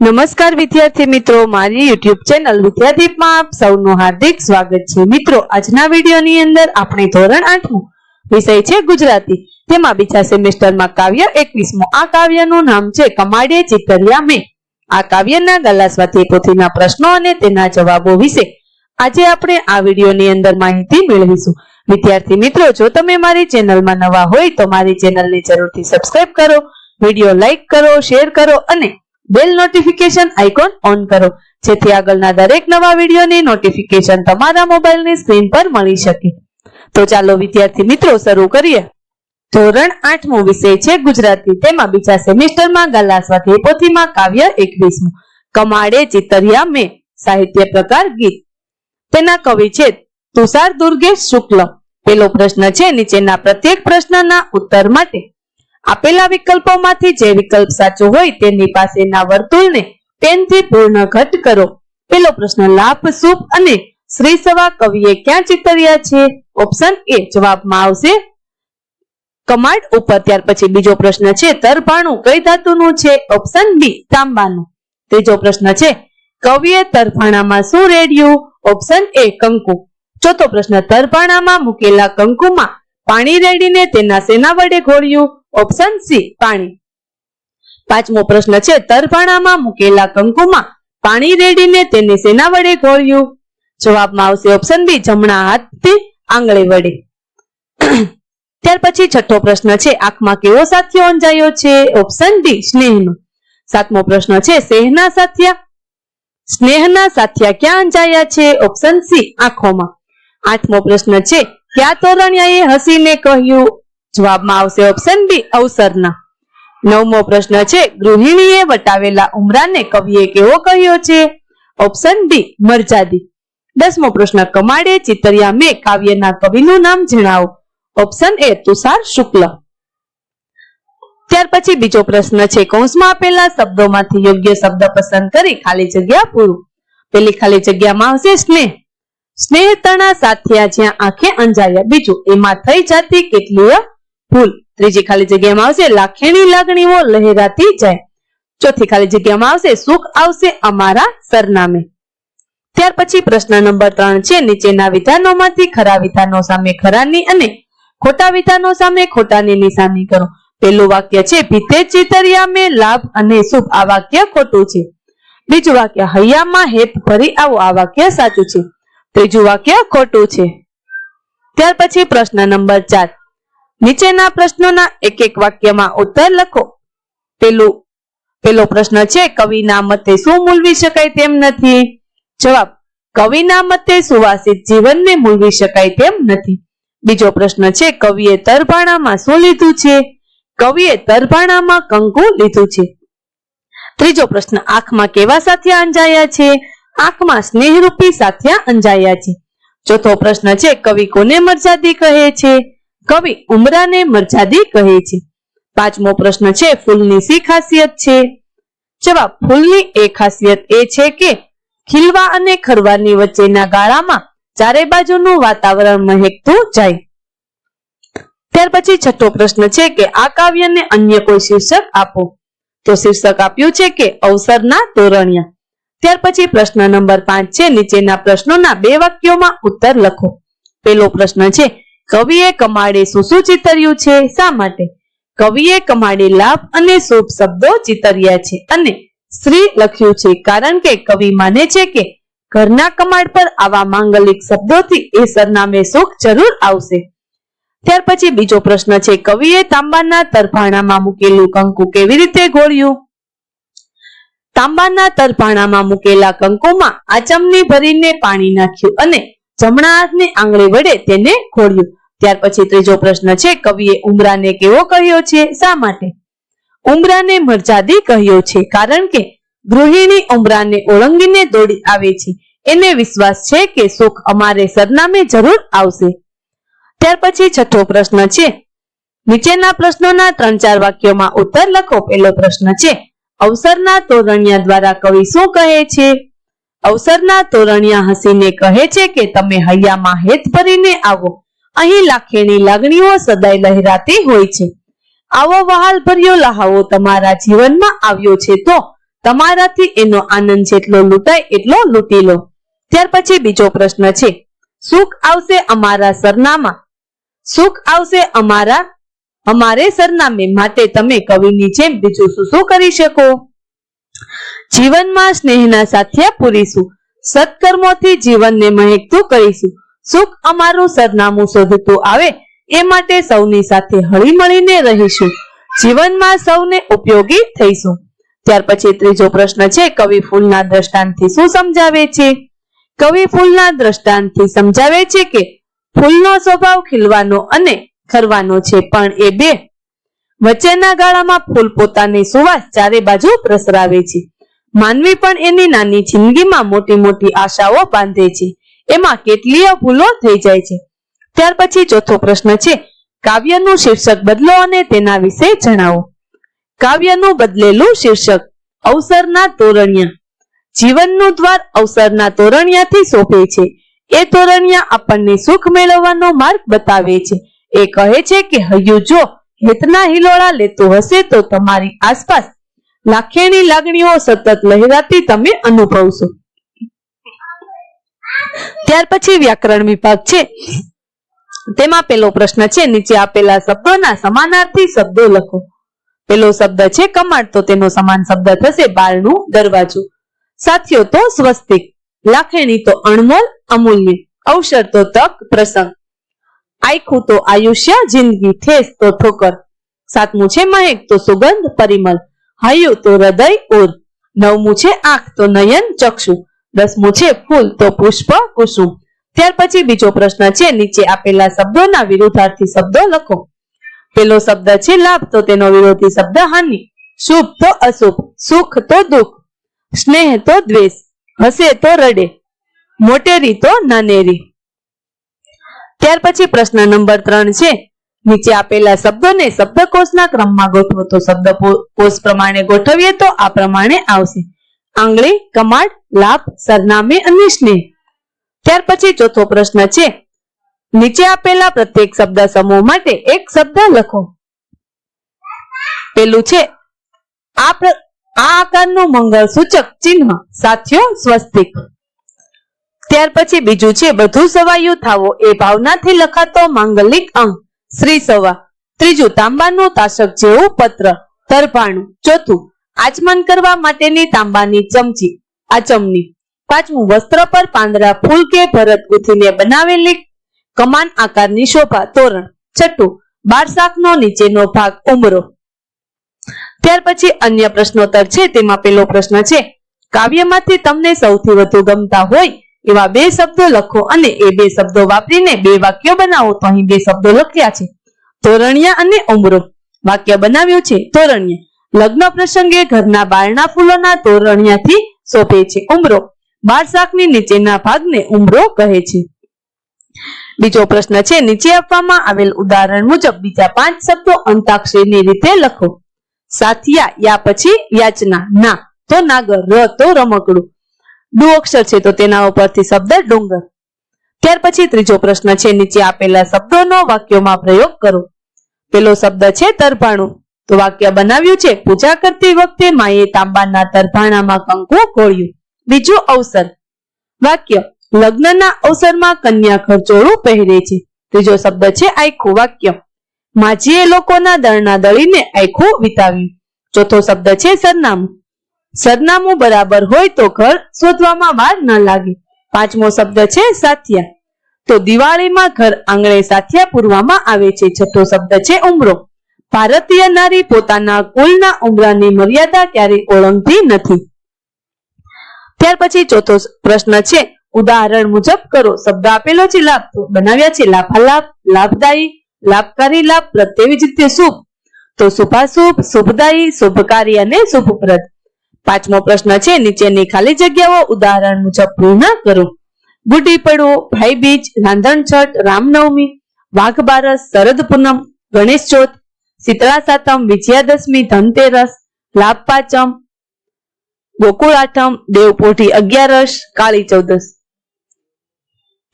નમસ્કાર વિદ્યાર્થી મિત્રો, મારી યુટ્યુબ ચેનલ વિદ્યાદીપમાં આપ સૌનું હાર્દિક સ્વાગત છે. મિત્રો, આજના વિડીયોની અંદર આપણે ધોરણ આઠમું વિષય છે ગુજરાતી. તેમાં બીજા સેમેસ્ટરમાં કાવ્ય એકવીસમું. આ કાવ્યનું નામ છે કમાડે ચિતરિયા મેં. આ કાવ્યના ગલાસ્વાથી પોથીના પ્રશ્નો અને તેના જવાબો વિશે આજે આપણે આ વિડીયોની અંદર માહિતી મેળવીશું. વિદ્યાર્થી મિત્રો, જો તમે મારી ચેનલમાં નવા હોય તો મારી ચેનલને જરૂરથી સબસ્ક્રાઇબ કરો, વીડિયો લાઈક કરો શેર કરો અને બેલ નોટિફિકેશન આઇકોન ઓન કરો. જેથી આગળના દરેક નવા વિડીયોની નોટિફિકેશન તમારા મોબાઈલની સ્ક્રીન પર મળી શકે. તો ચાલો વિદ્યાર્થી મિત્રો, શરૂ કરીએ. ધોરણ આઠમું વિષય છે ગુજરાતી. તેમાં બીજા સેમિસ્ટરમાં ગલાસ્વાથી પોથીમાં કાવ્ય એકવીસમું. કમાડે ચિતરિયા મેં. સાહિત્ય પ્રકાર ગીત. તેના કવિ છે તુષાર દુર્ગેશ શુક્લ. પેલો પ્રશ્ન છે નીચેના પ્રત્યેક પ્રશ્નના ઉત્તર માટે. આપેલા વિકલ્પોમાંથી જે વિકલ્પ સાચો હોય તેની પાસેના વર્તુળને પેનથી પૂર્ણ ઘટ કરો. પેલો પ્રશ્ન, લાભ, શુભ અને શ્રી સવા કવિએ ક્યાં ચિતર્યા છે? ઓપ્શન એ જવાબમાં આવશે. કમાડ ઉપર, ત્યાર પછી બીજો પ્રશ્ન છે તરભાણું કઈ ધાતુનું છે? ઓપ્શન બી, તાંબાનું. ત્રીજો પ્રશ્ન છે, કવિએ તરફાણામાં શું રેડ્યું? ઓપ્શન એ, કંકુ. ચોથો પ્રશ્ન, તરફાણામાં મૂકેલા કંકુમાં પાણી રેડીને તેના સેના વડે ઘોળ્યું. ઓપ્શન સી પાણી. પાંચમો પ્રશ્ન છે, તરફાણામાં મૂકેલા કંકુમાં પાણી રેડીને તેને સેના વડે ઘોળ્યું. જવાબમાં આવશે ઓપ્શન બી જમણા હાથથી આંગળી વડે. ત્યાર પછી છઠ્ઠો પ્રશ્ન છે, આંખમાં કેવો સાથિયો અંજાયો છે? ઓપ્શન ડી સ્નેહનો. સાતમો પ્રશ્ન છે સેહના સાથિયા. સ્નેહના સાથિયા ક્યાં અંજાયા છે? ઓપ્શન સી આંખોમાં. આઠમો પ્રશ્ન છે, ક્યાં તોરણિયાએ હસીને કહ્યું? જવાબમાં આવશે ઓપ્શન બી અવસરના. નવમો પ્રશ્ન છે, ગૃહિણીએ વટાવેલા ઉમરાને કવિએ કેવો કહ્યો છે? ઓપ્શન ડી મરજાદી દસમો પ્રશ્ન, કમાડે ચિતરિયા મેં કાવ્યના કવિનું નામ જણાવો. Option A Tushar Shukla. ત્યાર પછી બીજો પ્રશ્ન છે, કૌંસમાં આપેલા શબ્દોમાંથી યોગ્ય શબ્દ પસંદ કરી ખાલી જગ્યા પૂરું. પેલી ખાલી જગ્યામાં આવશે સ્નેહ. સ્નેહ તણા સાથિયા જ્યાં આંખે અંજાયા. બીજું, એમાં થઈ જાતી કેટલીય ભૂલ. ત્રીજી ખાલી જગ્યામાં આવશે, લાખેણી લાગણીઓ લહેરાતી જાય. ચોથી ખાલી જગ્યામાં આવશે, સુખ આવશે અમારા સરનામે. ત્યાર પછી પ્રશ્ન નંબર ત્રણ છે, નીચેના વિધાનોમાંથી ખરા વિધાનો સામે ખરાની અને ખોટા વિધાનો સામે ખોટાની નિશાની કરો. પેલું વાક્ય છે, ભીતે ચિતરિયા મેં લાભ અને શુભ. આ વાક્ય ખોટું છે. બીજું વાક્ય, હૈયામાં હેત ભરી આવો. આ વાક્ય સાચું છે. ત્રીજું વાક્ય ખોટું છે. ત્યાર પછી પ્રશ્ન નંબર ચાર નીચેના પ્રશ્નોના એક એક વાક્યમાં ઉત્તર લખો. પેલું, પેલો પ્રશ્ન છે, કવિના મતે શું મૂલવી શકાય તેમ નથી? જવાબ, કવિના મતે સુવાસિત જીવનને મૂલવી શકાય તેમ નથી. બીજો પ્રશ્ન છે, કવિએ તરભાણામાં શું લીધું છે? કવિએ તરભાણામાં કંકુ લીધું છે. ત્રીજો પ્રશ્ન, આંખમાં કેવા સાથિયા અંજાયા છે? આંખમાં સ્નેહરૂપી સાથિયા અંજાયા છે. ચોથો પ્રશ્ન છે, કવિ કોને મરજાદી કહે છે? કવિ ઉમરાને મરજાદી કહે છે. પાંચમો પ્રશ્ન છે, ફૂલની શી ખાસિયત છે? જવાબ, ફૂલની એ ખાસિયત એ છે કે ખીલવા અને ખરવાની વચ્ચેના ગાળામાં ચારે બાજુનું વાતાવરણ મહેકતું જાય. ત્યાર પછી છઠ્ઠો પ્રશ્ન છે કે આ કાવ્યને અન્ય કોઈ શીર્ષક આપો? તો શીર્ષક આપ્યું છે કે અવસરના તોરણિયા. ત્યાર પછી પ્રશ્ન નંબર પાંચ છે, નીચેના પ્રશ્નોના બે વાક્યોમાં ઉત્તર લખો. પેલો પ્રશ્ન છે કવિએ કમાડે શું ચિતર્યું છે. શા માટે? કવિએ કમાડે લાભ અને શુભ શબ્દો ચિતર્યા છે અને શ્રી લખ્યું છે, કારણ કે કવિ માને છે કે ઘરના કમાડ પર આવા માંગલિક શબ્દોથી એ સરનામે સુખ જરૂર આવશે. ત્યાર પછી બીજો પ્રશ્ન છે, કવિએ તાંબાના તરફાણામાં મૂકેલું કંકુ કેવી રીતે ઘોળ્યું તાંબાના તરફાણામાં મૂકેલા કંકુમાં આચમની ભરીને પાણી નાખ્યું અને જમણા હાથની આંગળી વડે તેને ઘોળ્યું ત્યાર પછી ત્રીજો પ્રશ્ન છે, કવિએ ઉમરાને કેવો કહ્યો છે? શા માટે? ઉમરાને મરજાદી કહ્યો છે, કારણ કે ગૃહિણી ઉમરાને ઓળંગીને દોડી આવે છે. એને વિશ્વાસ છે કે સુખ અમારે સરનામે જરૂર આવશે. ત્યાર પછી છઠ્ઠો પ્રશ્ન છે, નીચેના પ્રશ્નોના ત્રણ ચાર વાક્યોમાં ઉત્તર લખો. પેલો પ્રશ્ન છે, અવસરના તોરણિયા દ્વારા કવિ શું કહે છે? અવસરના તોરણિયા હસીને કહે છે કે તમે હૈયામાં હેત ભરીને આવો. અહીં લાખેની લાગણીઓ સદાય લહેરાતી હોય છે. આવો વહાલ ભર્યો લહાવો તમારા જીવનમાં આવ્યો છે તો તમારાથી એનો આનંદ જેટલો લૂંટાય એટલો લૂંટી લો. ત્યાર પછી બીજો પ્રશ્ન છે, સુખ આવશે અમારા સરનામા? સુખ આવશે અમારા, અમારે સરનામે માટે તમે કવિની જેમ બીજું શું શું કરી શકો? જીવનમાં સ્નેહના સાથે પૂરીશું, સત્કર્મોથી જીવનને મહેકતું કરીશું. સુખ અમારું સરનામું શોધતું આવે, એ માટે સૌની સાથે હળી મળીને રહીશું. જીવનમાં સૌને ઉપયોગી થઈશું. ત્યાર પછી ત્રીજો પ્રશ્ન છે, કવિ ફૂલના દ્રષ્ટાંતથી શું સમજાવે છે? કવિ ફૂલના દ્રષ્ટાંતથી સમજાવે છે કે, ફૂલનો સ્વભાવ ખીલવાનો અને ખરવાનો છે, પણ એ બે. વચ્ચેના ગાળામાં ફૂલ પોતાની સુવાસ ચારે બાજુ પ્રસરાવે છે. માનવી પણ એની નાની જિંદગીમાં મોટી મોટી આશાઓ બાંધે છે. એમાં કેટલીય ભૂલો થઈ જાય છે. ત્યાર પછી ચોથો પ્રશ્ન છે, કાવ્યનું શીર્ષક બદલો અને તેના વિશે જણાવો. કાવ્યનું બદલેલું શીર્ષક, અવસરના તોરણિયા. જીવનનું દ્વાર અવસરના તોરણિયાથી શોભે છે. એ તોરણિયા આપણને સુખ મેળવવાનો માર્ગ બતાવે છે. એ કહે છે કે, હૈયું, જો હેતના હિલોળા લેતું હશે તો તમારી આસપાસ લાખેણી લાગણીઓ સતત લહેરાતી તમે અનુભવશો. ત્યાર પછી વ્યાકરણ વિભાગ છે. તેમાં પેલો પ્રશ્ન છે, નીચે આપેલા શબ્દોના સમાનાર્થી શબ્દો લખો. પેલો શબ્દ છે કમાડ, તો તેનો સમાન શબ્દ થશે બારણું દરવાજો. સાથીઓ, તો સ્વસ્તિક, લાખણી, તો અણમોલ, અમૂલ્ય, અવસર, તો તક, પ્રસંગ. આખું તો આયુષ્ય, જિંદગી, ઠેસ, તો ઠોકર. સાતમું છે મહેક, તો સુગંધ, પરિમલ. હૈયું, તો હૃદય, ઓર. નવમું છે આંખ, તો નયન, ચક્ષુ. દસમું છે ફૂલ તો પુષ્પ કુસુમ. ત્યાર પછી બીજો પ્રશ્ન છે, નીચે આપેલા શબ્દોના વિરુદ્ધાર્થી શબ્દો લખો. પેલો શબ્દ છે, લાભ, તો તેનો વિરોધી શબ્દ હાનિ. શુભ તો અશુભ, સુખ તો દુઃખ. સ્નેહ તો દ્વેષ, હસે તો રડે. મોટેરી તો નાનેરી. ત્યાર પછી પ્રશ્ન નંબર ત્રણ છે, નીચે આપેલા શબ્દોને શબ્દકોશના ક્રમમાં ગોઠવો. તો શબ્દકોશ પ્રમાણે ગોઠવીએ તો આ પ્રમાણે આવશે. આંગળી, કમાડ, લાભ, સરનામે અને સ્નેહ ત્યાર પછી ચોથો પ્રશ્ન છે, નીચે આપેલા પ્રત્યેક શબ્દ સમૂહ માટે એક શબ્દ લખો. પેલું છે, આ આકારનું મંગળ સૂચક ચિહ્ન, સાથીઓ, સ્વસ્તિક. ત્યાર પછી બીજું છે બધું સવાયું થાવો એ ભાવનાથી લખાતો માંગલિક અંગ શ્રી સવા. ત્રીજું, તાંબાનું તાસક જેવું પત્ર. તરભાણું ચોથું આચમન કરવા માટેની તાંબાની ચમચી આચમની પાંચમું વસ્ત્ર પર પાંદડા ફૂલ કે ભરત ગૂંથીને બનાવેલી કમાન આકારની શોભા તોરણ, છઠ્ઠું બાર શાકનો નીચેનો ભાગ ઉમરો. ત્યાર પછી અન્ય પ્રશ્નોત્તર છે, તેમાં પેલો પ્રશ્ન છે, કાવ્યમાંથી તમને સૌથી વધુ ગમતા હોય એવા બે શબ્દો લખો અને એ બે શબ્દો વાપરીને બે વાક્યો બનાવો, તો અહીં બે શબ્દો લખ્યા છે, તોરણિયા અને ઉમરો. વાક્ય બનાવ્યું છે, તોરણિયા. લગ્ન પ્રસંગે ઘરના બારણા ફૂલોના તોરણિયાથી શોભે છે ઉમરો. બાર શાકની નીચેના ભાગને ઉમરો કહે છે. બીજો પ્રશ્ન છે, નીચે આપવામાં આવેલ ઉદાહરણ મુજબ બીજા પાંચ શબ્દો અંતાક્ષરીની રીતે લખો. સાથિયા, યા પછી યાચના. ના, તો નાગર, ર, તો રમકડું. ડુ અક્ષર છે, તો તેના ઉપરથી શબ્દ ડુંગર. ત્યાર પછી ત્રીજો પ્રશ્ન છે, નીચે આપેલા શબ્દોનો વાક્યોમાં પ્રયોગ કરો. પેલો શબ્દ છે, તરભાણું. તો વાક્ય બનાવ્યું છે, પૂજા કરતી વખતે માએ તાંબાના તરભાણામાં કંકુ ઘોળ્યું બીજું અવસર. વાક્ય, લગ્નના અવસરમાં કન્યા ખર્ચોળું પહેરે છે. ત્રીજો શબ્દ છે આખું વાક્ય, માજીએ લોકોના દળના દળીને આખું વિતાવ્યું. ચોથો શબ્દ છે, સરનામું. સરનામું બરાબર હોય તો ઘર શોધવામાં વાર ન લાગે. પાંચમો શબ્દ છે, સાથિયા. તો દિવાળીમાં ઘર આંગણે સાથિયા પૂરવામાં આવે છે. છઠ્ઠો શબ્દ છે, ઉમરો. ભારતીય નારી પોતાના કુલના ઉમરાની મર્યાદા ક્યારેય ઓળંગતી નથી. ત્યાર પછી ચોથો પ્રશ્ન છે, ઉદાહરણ મુજબ કરો. શબ્દ આપેલો છે લાભ બનાવ્યા છે લાભાલાભ, લાભદાયી, લાભકારી લાભ, પ્રત્યેવી જ રીતે શુભ. તો શુભાશુભ, શુભદાયી, શુભકારી અને શુભપ્રદ. પાંચમો પ્રશ્ન છે, નીચેની ખાલી જગ્યાઓ ઉદાહરણ મુજબ પૂર્ણ કરો. ગુડી પડવો ભાઈબીજ રાંધણ છઠ રામનવમી વાઘ બારસ શરદ પૂનમ, ગણેશ ચોથ શીતળા સાતમ વિજયાદશમી, ધનતેરસ લાભ પાંચમ ગોકુળ આઠમ દેવપોઢી, અગિયારસ, કાળી ચૌદસ.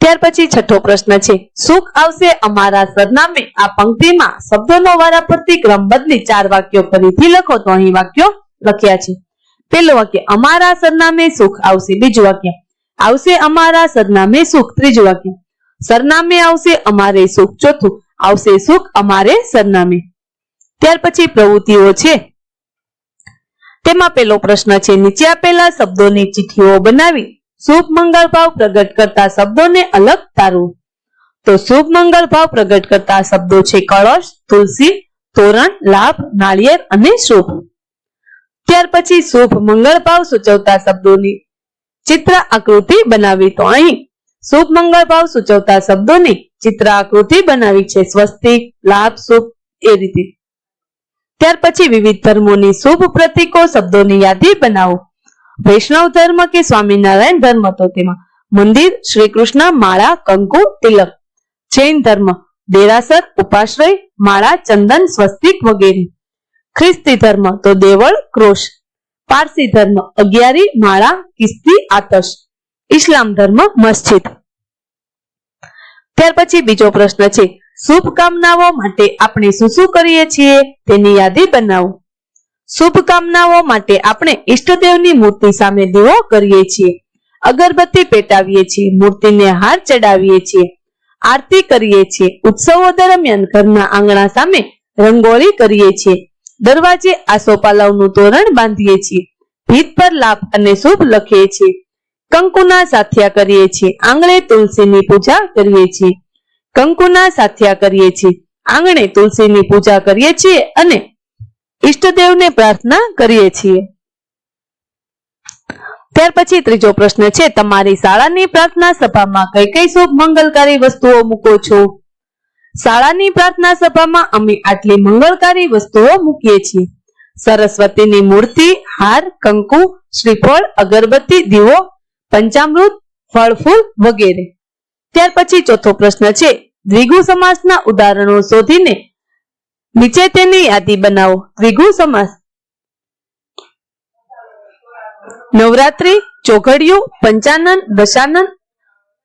ત્યાર પછી છઠ્ઠો પ્રશ્ન છે, સુખ આવશે અમારા સરનામે? આ પંક્તિમાં શબ્દોનો વારાફરતી ક્રમ બદલી ચાર વાક્યો ફરીથી લખો, તો અહીં વાક્યો લખ્યા છે. પેલું વાક્ય, અમારા સરનામે સુખ આવશે. બીજું વાક્ય, આવશે અમારા સરનામે સુખ. ત્રીજું વાક્ય, સરનામે આવશે અમારે સુખ. ચોથું, આવશે સુખ અમારે સરનામે. ત્યાર પછી પ્રવૃત્તિઓ છે. તેમાં પહેલો પ્રશ્ન છે, નીચે આપેલા શબ્દોની ચિઠ્ઠીઓ બનાવી શુભ મંગળ ભાવ પ્રગટ કરતા શબ્દોને અલગ તારવું. તો શુભ મંગળ ભાવ પ્રગટ કરતા શબ્દો છે, કળશ, તુલસી, તોરણ, લાભ, નાળિયેર અને શુભ. ત્યાર પછી શુભ મંગળ ભાવ સૂચવતા શબ્દોની ચિત્ર આકૃતિ બનાવી. તો અહીં શુભ મંગળ ભાવ સૂચવતા શબ્દોની ચિત્ર આકૃતિ બનાવી છે, સ્વસ્તિક, લાભ, શુભ, એ રીતે. ત્યાર પછી વિવિધ ધર્મોની શુભ પ્રતીકો, શબ્દોની યાદી બનાવો. વૈષ્ણવ ધર્મ કે સ્વામિનારાયણ ધર્મ તો તેમાં મંદિર શ્રી કૃષ્ણ માળા, કંકુ, તિલક. જૈન ધર્મ, દેરાસર, ઉપાશ્રય, માળા, ચંદન, સ્વસ્તિક વગેરે. ખ્રિસ્તી ધર્મ તો દેવળ, ક્રોશ. પારસી ધર્મ, અગિયારી, માળા, કિસ્તી, આતશ. ઇસ્લામ ધર્મ, મસ્જિદ. ત્યાર પછી બીજો પ્રશ્ન છે. શુભકામનાઓ માટે આપણે શું શું કરીએ છીએ તેની યાદી બનાવો. શુભકામનાઓ માટે આપણે ઈષ્ટદેવની મૂર્તિ સામે દીવો કરીએ છીએ. અગરબત્તી પેટાવીએ છીએ, મૂર્તિને હાર ચડાવીએ છીએ. આરતી કરીએ છીએ, ઉત્સવો દરમિયાન ઘરના આંગણા સામે રંગોળી કરીએ છીએ. દરવાજે આસોપાલવનું તોરણ બાંધીએ છીએ. ભીત પર લાભ અને શુભ લખીએ છીએ. કંકુના સાથિયા કરીએ છીએ. આંગણે તુલસીની પૂજા કરીએ છીએ. કંકુના સાથિયા કરીએ છીએ. આંગણે તુલસીની પૂજા કરીએ છીએ અને ઈષ્ટદેવને પ્રાર્થના કરીએ છીએ. ત્યાર પછી ત્રીજો પ્રશ્ન છે, તમારી શાળાની પ્રાર્થના સભામાં કઈ કઈ શુભ મંગલકારી વસ્તુઓ મૂકો છો? શાળાની પ્રાર્થના સભામાં અમે આટલી મંગળકારી વસ્તુઓ મૂકીએ છીએ. સરસ્વતીની મૂર્તિ, હાર, કંકુ, શ્રીફળ, અગરબત્તી, દીવો, પંચામૃત ફળ ફૂલ વગેરે. ત્યાર પછી ચોથો પ્રશ્ન છે દ્વિગુ સમાસના ઉદાહરણો શોધીને નીચે તેની યાદી બનાવો. દ્વિગુ સમાસ. નવરાત્રી, ચોઘડિયું, પંચાનન, દશાનન,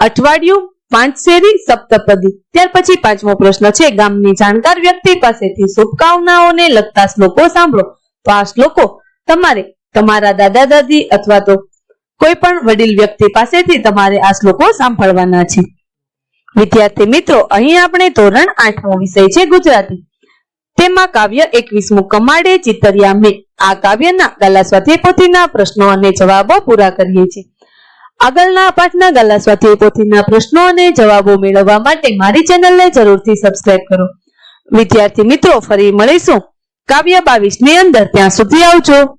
અઠવાડિયું પાંચ શેરી સપ્તપદી. ત્યાર પછી પાંચમો પ્રશ્ન છે, ગામની જાણકાર વ્યક્તિ પાસેથી શુભકામનાઓને લગતા શ્લોકો સાંભળો. તો આ શ્લોકો તમારે તમારા દાદા દાદી અથવા તો કોઈ પણ વડીલ વ્યક્તિ પાસેથી તમારે આ શ્લોકો સાંભળવાના છે. વિદ્યાર્થી મિત્રો, અહીં આપણે ધોરણ આઠમો વિષય છે ગુજરાતી. તેમાં કાવ્ય એકવીસમું કમાડે, ચિતરિયા મેં. આ કાવ્યના ગાલા સ્વાધ્યાય પોથીના પ્રશ્નો અને જવાબો પૂરા કરીએ છીએ. આગળના પાઠના ગાલા સ્વાધ્યાય પોથીના પ્રશ્નો અને જવાબો મેળવવા માટે મારી ચેનલને જરૂરથી સબસ્ક્રાઇબ કરો. વિદ્યાર્થી મિત્રો, ફરી મળીશું. કાવ્ય બાવીસની અંદર, ત્યાં સુધી આવજો.